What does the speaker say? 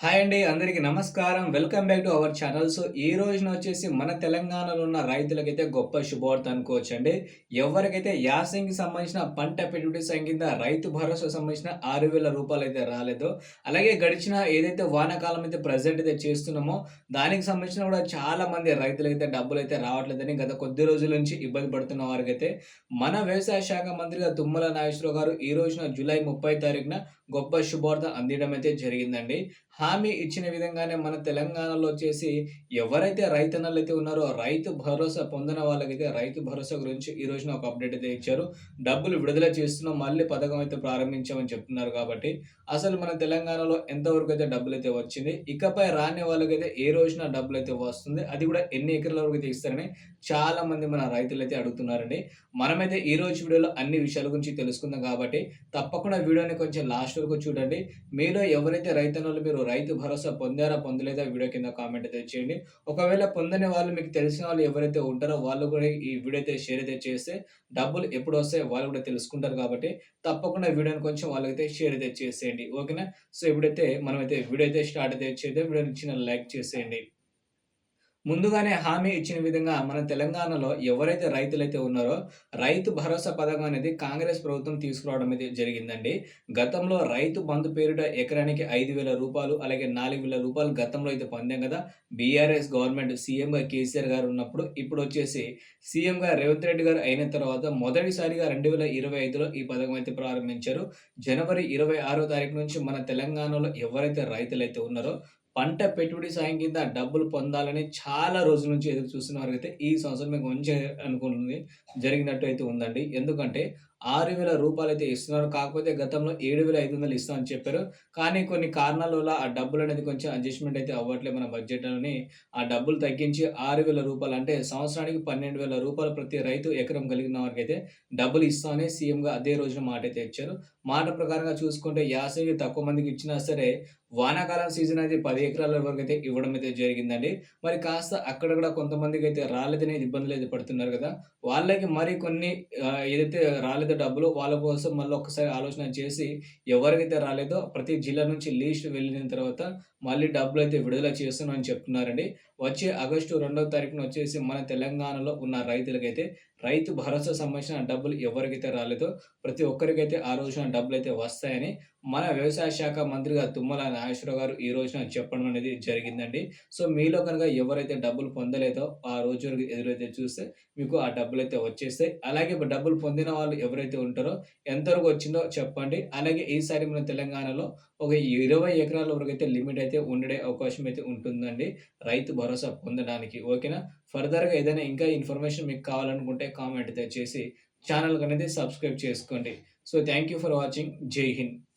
Hi అండి అందరికీ నమస్కారం. Welcome back to our channel. So ఈ రోజున వచ్చేసి మన తెలంగాణలో ఉన్న రైతులకైతే గొప్ప శుభవార్త అనుకోవచ్చు అండి ఎవరికైతే యాసంగికి సంబంధించిన పంట పెట్టుబడి సాయం కింద రైతు భరోసా సంబంధించిన ఆరు వేల రూపాయలు అయితే రాలేదో అలాగే గడిచిన ఏదైతే వానాకాలం అయితే ప్రజెంట్ అయితే చేస్తున్నామో దానికి సంబంధించిన కూడా చాలా మంది రైతులైతే డబ్బులు అయితే రావట్లేదని గత కొద్ది రోజుల నుంచి ఇబ్బంది పడుతున్న వారికైతే మన వ్యవసాయ శాఖ మంత్రిగా తుమ్మల నాగేశ్వరరావు గారు ఈ రోజున జూలై ముప్పై తారీఖున గొప్ప శుభార్త అందించడం అయితే జరిగిందండి. హామీ ఇచ్చిన విధంగానే మన తెలంగాణలో వచ్చేసి ఎవరైతే రైతన్నలు అయితే ఉన్నారో రైతు భరోసా పొందిన వాళ్ళకైతే రైతు భరోసా గురించి ఈ రోజున ఒక అప్డేట్ అయితే ఇచ్చారు. డబ్బులు విడుదల చేస్తున్నాం మళ్ళీ పథకం అయితే ప్రారంభించామని చెప్తున్నారు కాబట్టి అసలు మన తెలంగాణలో ఎంతవరకు అయితే డబ్బులు అయితే వచ్చింది ఇకపై రాని వాళ్ళకైతే ఏ రోజున డబ్బులు అయితే వస్తుంది అది కూడా ఎన్ని ఎకరాల వరకు అయితే ఇస్తారని చాలా మంది మన రైతులు అయితే అడుగుతున్నారండి. మనమైతే ఈ రోజు వీడియోలో అన్ని విషయాల గురించి తెలుసుకుందాం కాబట్టి తప్పకుండా వీడియోని కొంచెం లాస్ట్ వరకు చూడండి. మీలో ఎవరైతే రైతన్నలు మీరు రైతు భరోసా పొందారా పొందలేదా వీడియో కింద కామెంట్ అయితే చేయండి. ఒకవేళ పొందని వాళ్ళు మీకు తెలిసిన వాళ్ళు ఎవరైతే ఉంటారో వాళ్ళు కూడా ఈ వీడియో అయితే షేర్ అయితే చేస్తే డబ్బులు ఎప్పుడు వస్తాయో వాళ్ళు కూడా తెలుసుకుంటారు కాబట్టి తప్పకుండా వీడియోని కొంచెం వాళ్ళకైతే షేర్ అయితే చేసేయండి. ఓకేనా? సో ఇప్పుడైతే మనమైతే వీడియో అయితే స్టార్ట్ అయితే చేద్దాం. వీడియోని ఇచ్చిన లైక్ చేసేయండి. ముందుగానే హామీ ఇచ్చిన విధంగా మన తెలంగాణలో ఎవరైతే రైతులైతే ఉన్నారో రైతు భరోసా పథకం అనేది కాంగ్రెస్ ప్రభుత్వం తీసుకురావడం అయితే జరిగిందండి. గతంలో రైతు బంధు పేరిట ఎకరానికి ఐదు వేల రూపాయలు అలాగే నాలుగు వేల రూపాయలు గతంలో అయితే పొందాం కదా. బీఆర్ఎస్ గవర్నమెంట్ సీఎంగా కేసీఆర్ గారు ఉన్నప్పుడు ఇప్పుడు వచ్చేసి సీఎంగా రేవంత్ రెడ్డి గారు అయిన తర్వాత మొదటిసారిగా రెండు వేల ఇరవై ఐదులో ఈ పథకం అయితే ప్రారంభించారు. జనవరి ఇరవై ఆరో తారీఖు నుంచి మన తెలంగాణలో ఎవరైతే రైతులైతే ఉన్నారో పంట పెట్టుబడి సాయం కింద డబ్బులు పొందాలని చాలా రోజుల నుంచి ఎదురు చూస్తున్న వారికైతే ఈ సంవత్సరం మీకు మంచి అనుకుంటుంది జరిగినట్టు అయితే ఉందండి. ఎందుకంటే ఆరు వేల రూపాయలు అయితే ఇస్తున్నారు. కాకపోతే గతంలో ఏడు వేల ఐదు వందలు ఇస్తామని చెప్పారు. కానీ కొన్ని కారణాల వల్ల ఆ డబ్బులు అనేది కొంచెం అడ్జస్ట్మెంట్ అయితే అవ్వట్లేదు మన బడ్జెట్లోని ఆ డబ్బులు తగ్గించి ఆరు వేల రూపాయలు అంటే సంవత్సరానికి పన్నెండు వేల రూపాయలు ప్రతి రైతు ఎకరం కలిగిన వారికి అయితే డబ్బులు ఇస్తామని సీఎంగా అదే రోజున మాట అయితే ఇచ్చారు. మాట ప్రకారంగా చూసుకుంటే యాసంగి తక్కువ మందికి ఇచ్చినా సరే వానాకాలం సీజన్ అయితే పది ఎకరాల వరకు అయితే ఇవ్వడం అయితే జరిగిందండి. మరి కాస్త అక్కడక్కడ కొంతమందికి అయితే రాలేదనే ఇబ్బందులు అయితే పడుతున్నారు కదా. వాళ్ళకి మరి కొన్ని ఏదైతే రాలేదు డబ్బులు వాళ్ళ కోసం మళ్ళీ ఒకసారి ఆలోచన చేసి ఎవరికైతే రాలేదో ప్రతి జిల్లా నుంచి లీస్ట్ వెళ్ళిన తర్వాత మళ్ళీ డబ్బులు అయితే విడుదల చేస్తున్నామని చెప్తున్నారండి. వచ్చే ఆగస్టు రెండవ తారీఖున వచ్చేసి మన తెలంగాణలో ఉన్న రైతులకైతే రైతు భరోసా సంబంధించిన డబ్బులు ఎవరికైతే రాలేదో ప్రతి ఒక్కరికైతే ఆ రోజున డబ్బులు అయితే వస్తాయని మన వ్యవసాయ శాఖ మంత్రిగా తుమ్మల నాగేశ్వరరావు గారు ఈ రోజున చెప్పడం అనేది జరిగిందండి. సో మీలో కనుక ఎవరైతే డబ్బులు పొందలేదో ఆ రోజు ఎదురైతే చూస్తే మీకు ఆ డబ్బులు అయితే వచ్చేస్తాయి. అలాగే డబ్బులు పొందిన వాళ్ళు ఎవరైతే ఉంటారో ఎంతవరకు వచ్చిందో చెప్పండి. అలాగే ఈసారి మన తెలంగాణలో ఒక ఇరవై ఎకరాల వరకు అయితే లిమిట్ అయితే ఉండే అవకాశం అయితే ఉంటుందండి. రైతు భరోసా పొందడానికి ఓకేనా? ఫర్దర్గా ఏదైనా ఇంకా ఇన్ఫర్మేషన్ మీకు కావాలనుకుంటే కామెంట్ అయితే చేసి ఛానల్ అనేది సబ్స్క్రైబ్ చేసుకోండి. So thank you for watching. Jai Hind.